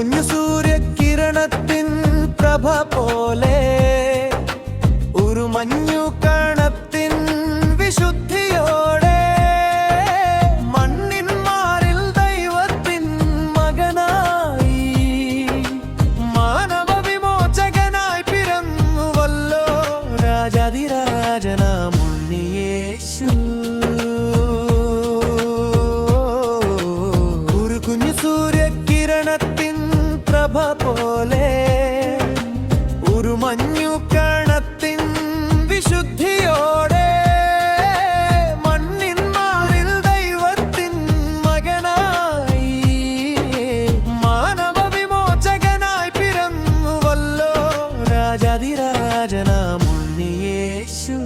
കുഞ്ഞു സൂര്യകിരണത്തിൻ പ്രഭ പോലെ ഒരു മഞ്ഞു കണത്തിൻ വിശുദ്ധിയോടെ മണ്ണിൻ മാറിൽ ദൈവത്തിൻ മകനായി മാനവ വിമോചകനായി പിറന്നുവല്ലോ രാജാതിരാജനാമുണ്ണിയേശു ഒരു കുഞ്ഞു സൂര്യകിരണത്തിൻ പ്രഭ പോലെ ഒരു മഞ്ഞു കണത്തിൻ വിശുദ്ധിയോടെ മണ്ണിൻ ദൈവത്തിൻ മകനായി മാനവ വിമോചകനായി പിറന്നുവല്ലോ രാജാതിരാജനാമുണ്ണിയേശു